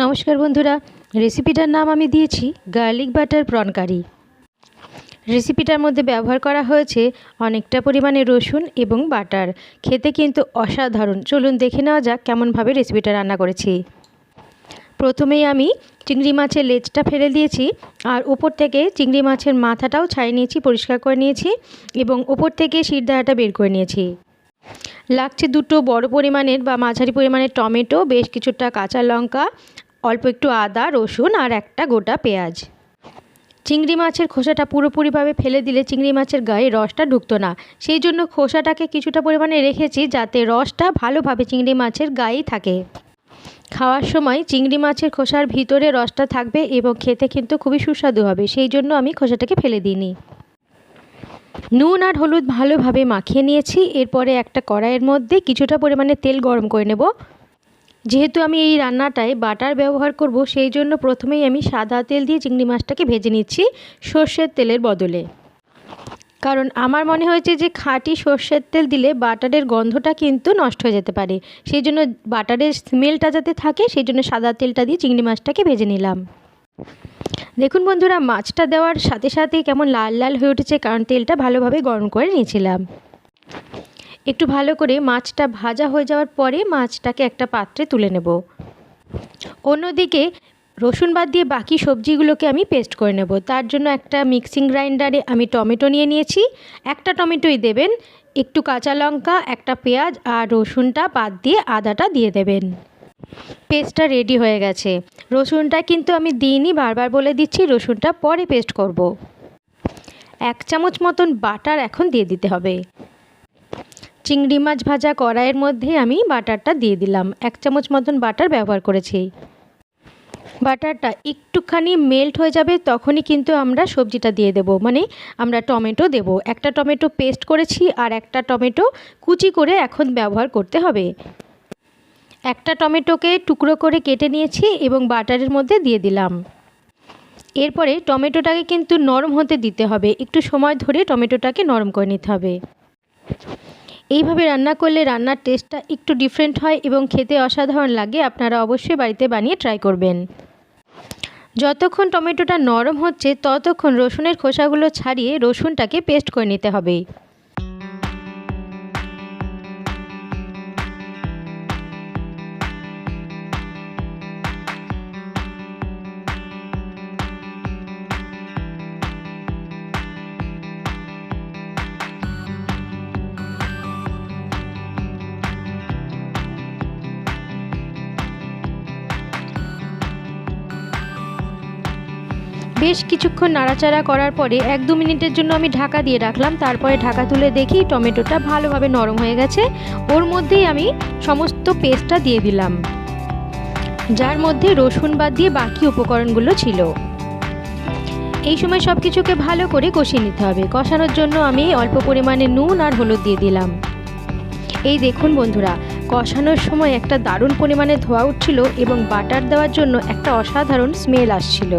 নমস্কার বন্ধুরা রেসিপিটার নাম আমি দিয়েছি গার্লিক বাটার প্রন কারি রেসিপিটার মধ্যে ব্যবহার করা হয়েছে অনেকটা পরিমাণে রসুন এবং বাটার খেতে কিন্তু অসাধারণ। চলুন দেখে নেওয়া যাক কেমনভাবে রেসিপিটা রান্না করেছি। প্রথমেই আমি চিংড়ি মাছের লেজটা ফেলে দিয়েছি আর উপর থেকে চিংড়ি মাছের মাথাটাও ছাড়িয়ে নিয়েছি, পরিষ্কার করে নিয়েছি এবং উপর থেকে শিরদাঁড়াটা বের করে নিয়েছি। লাগছে দুটো বড় পরিমাণের বা মাঝারি পরিমাণের টমেটো, বেশ কিছুটা কাঁচা লঙ্কা অল্প একটু আদা, রসুন আর একটা গোটা পেঁয়াজ। চিংড়ি মাছের খোসাটা পুরোপুরিভাবে ফেলে দিলে চিংড়ি মাছের গায়ে রসটা ঢুকতো না। সেই জন্য খোসাটাকে কিছুটা পরিমাণে রেখেছি যাতে রসটা ভালোভাবে চিংড়ি মাছের গায়েই থাকে। খাওয়ার সময় চিংড়ি মাছের খোসার ভিতরে রসটা থাকবে এবং খেতে কিন্তু খুবই সুস্বাদু হবে, সেই জন্য আমি খোসাটাকে ফেলে দিইনি। নুন আর হলুদ ভালোভাবে মাখিয়ে নিয়েছি, এরপরে একটা কড়াইয়ের মধ্যে কিছুটা পরিমাণে তেল গরম করে নেব। যেহেতু আমি এই রান্নাটায় বাটার ব্যবহার করব, সেই জন্য প্রথমেই আমি সাদা তেল দিয়ে চিংড়ি মাছটাকে ভেজে নিচ্ছি সর্ষের তেলের বদলে। কারণ আমার মনে হয়েছে যে খাঁটি সর্ষের তেল দিলে বাটারের গন্ধটা কিন্তু নষ্ট হয়ে যেতে পারে। সেই জন্য বাটারের স্মেলটা যাতে থাকে, সেই জন্য সাদা তেলটা দিয়ে চিংড়ি মাছটাকে ভেজে নিলাম। দেখুন বন্ধুরা, মাছটা দেওয়ার সাথে সাথে কেমন লাল লাল হয়ে উঠেছে, কারণ তেলটা ভালোভাবে গরম করে নিয়েছিলাম। একটু ভালো করে মাছটা ভাজা হয়ে যাওয়ার পরে মাছটাকে একটা পাত্রে তুলে নেব। অন্যদিকে রসুন বাদ দিয়ে বাকি সবজিগুলোকে আমি পেস্ট করে নেব। তার জন্য একটা মিক্সিং গ্রাইন্ডারে আমি টমেটো নিয়ে নিয়েছি। একটা টমেটোই দেবেন, একটু কাঁচা লঙ্কা, একটা পেঁয়াজ আর রসুনটা বাদ দিয়ে আদাটা দিয়ে দেবেন। পেস্টটা রেডি হয়ে গেছে। রসুনটা কিন্তু আমি দিইনি, বারবার বলে দিচ্ছি, রসুনটা পরে পেস্ট করব। এক চামচ মতন বাটার এখন দিয়ে দিতে হবে। চিংড়ি মাছ ভাজা কড়াইয়ের মধ্যে আমি বাটারটা দিয়ে দিলাম। এক চামচ মতন বাটার ব্যবহার করেছি। বাটারটা একটুখানি মেল্ট হয়ে যাবে তখনই কিন্তু আমরা সবজিটা দিয়ে দেব। মানে আমরা টমেটো দেব। একটা টমেটো পেস্ট করেছি আর একটা টমেটো কুচি করে এখন ব্যবহার করতে হবে। একটা টমেটোকে টুকরো করে কেটে নিয়েছি এবং বাটারের মধ্যে দিয়ে দিলাম। এরপরে টমেটোটাকে কিন্তু নরম হতে দিতে হবে। একটু সময় ধরে টমেটোটাকে নরম করে নিতে হবে। এইভাবে রান্না করলে রান্নার টেস্টটা একটু ডিফারেন্ট হয় এবং খেতে অসাধারণ লাগে, আপনারা অবশ্যই বাড়িতে বানিয়ে ট্রাই করবেন। যতক্ষণ টমেটোটা নরম হচ্ছে, ততক্ষণ রসুনের খোসাগুলো ছাড়িয়ে রসুনটাকে পেস্ট করে নিতে হবে। বেশ কিছুক্ষণ নাড়াচাড়া করার পরে এক দু মিনিটের জন্য আমি ঢাকা দিয়ে রাখলাম। তারপরে ঢাকা তুলে দেখি টমেটোটা ভালোভাবে নরম হয়ে গেছে। ওর মধ্যেই আমি সমস্ত পেস্টটা দিয়ে দিলাম। যার মধ্যে রসুন বাদ দিয়ে বাকি উপকরণগুলো ছিল। এই সময় সব কিছুকে ভালো করে কষিয়ে নিতে হবে। কষানোর জন্য আমি অল্প পরিমাণে নুন আর হলুদ দিয়ে দিলাম। এই দেখুন বন্ধুরা, কষানোর সময় একটা দারুণ পরিমাণে ধোয়া উঠছিল এবং বাটার দেওয়ার জন্য একটা অসাধারণ স্মেল আসছিল।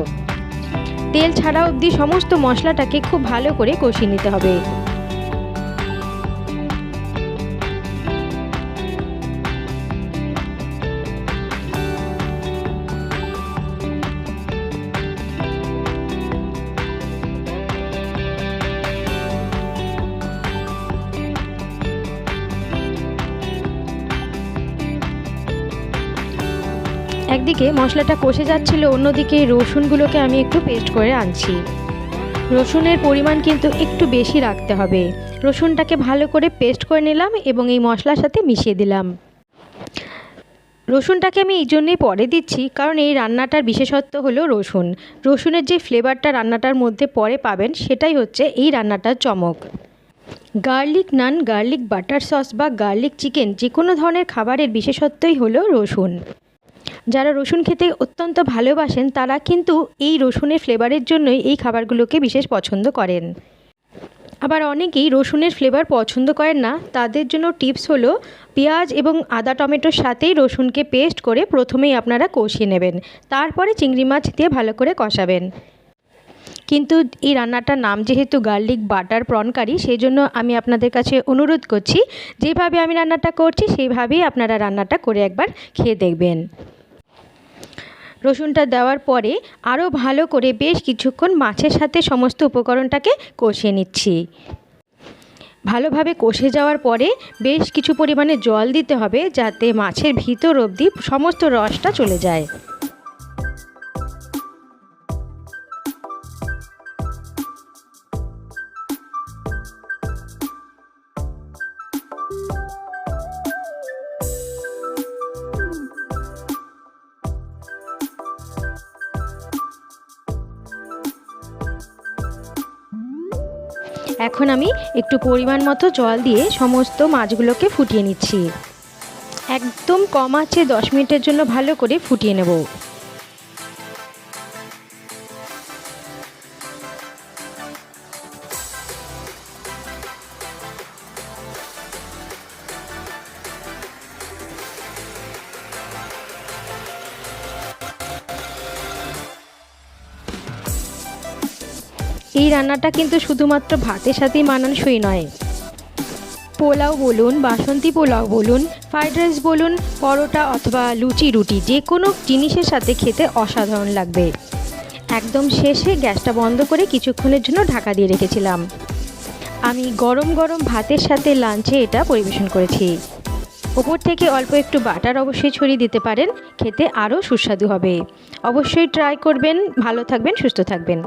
তেল ছাড়া অবধি সমস্ত মশলাটাকে খুব ভালো করে কষিয়ে নিতে হবে। একদিকে মশলাটা কষে যাচ্ছিল, অন্যদিকে রসুনগুলোকে আমি একটু পেস্ট করে আনছি। রসুনের পরিমাণ কিন্তু একটু বেশি রাখতে হবে। রসুনটাকে ভালো করে পেস্ট করে নিলাম এবং এই মশলার সাথে মিশিয়ে দিলাম। রসুনটাকে আমি এই জন্যেই পরে দিচ্ছি, কারণ এই রান্নাটার বিশেষত্ব হলো রসুন। রসুনের যে ফ্লেভারটা রান্নাটার মধ্যে পরে পাবেন, সেটাই হচ্ছে এই রান্নাটার চমক। Garlic naan, garlic butter sauce বা গার্লিক চিকেন যে কোনো ধরনের খাবারের বিশেষত্বই হলো রসুন। যারা রসুন খেতে অত্যন্ত ভালোবাসেন, তারা কিন্তু এই রসুনের ফ্লেভারের জন্যই এই খাবারগুলোকে বিশেষ পছন্দ করেন। আবার অনেকেই রসুনের ফ্লেভার পছন্দ করেন না। তাদের জন্য টিপস হলো, পেঁয়াজ এবং আদা টমেটোর সাথেই রসুনকে পেস্ট করে প্রথমেই আপনারা কষিয়ে নেবেন। তারপরে চিংড়ি মাছ দিয়ে ভালো করে কষাবেন। কিন্তু এই রান্নাটার নাম যেহেতু গার্লিক বাটার প্রন সেই জন্য আমি আপনাদের কাছে অনুরোধ করছি, যেভাবে আমি রান্নাটা করছি, সেইভাবেই আপনারা রান্নাটা করে একবার খেয়ে দেখবেন। রসুনটা দেওয়ার পরে আরও ভালো করে বেশ কিছুক্ষণ মাছের সাথে সমস্ত উপকরণটাকে কষিয়ে নিচ্ছি। ভালোভাবে কষে যাওয়ার পরে বেশ কিছু পরিমাণে জল দিতে হবে যাতে মাছের ভিতর অবধি সমস্ত রসটা চলে যায়। এখন আমি একটু পরিমাণ মতো জল দিয়ে সমস্ত মাছগুলোকে ফুটিয়ে নিচ্ছি। একদম কম আছে দশ মিনিটের জন্য ভালো করে ফুটিয়ে নেব। এই রান্নাটা কিন্তু শুধুমাত্র ভাতের সাথেই মানানসই নয়। পোলাও বলুন, বাসন্তী পোলাও বলুন, ফ্রাইড রাইস বলুন, পরোটা অথবা লুচি রুটি, যে কোনো জিনিসের সাথে খেতে অসাধারণ লাগবে। একদম শেষে গ্যাসটা বন্ধ করে কিছুক্ষণের জন্য ঢাকা দিয়ে রেখেছিলাম। আমি গরম গরম ভাতের সাথে লাঞ্চে এটা পরিবেশন করেছি। ওপর থেকে অল্প একটু বাটার অবশ্যই ছড়িয়ে দিতে পারেন, খেতে আরও সুস্বাদু হবে। অবশ্যই ট্রাই করবেন, ভালো থাকবেন, সুস্থ থাকবেন।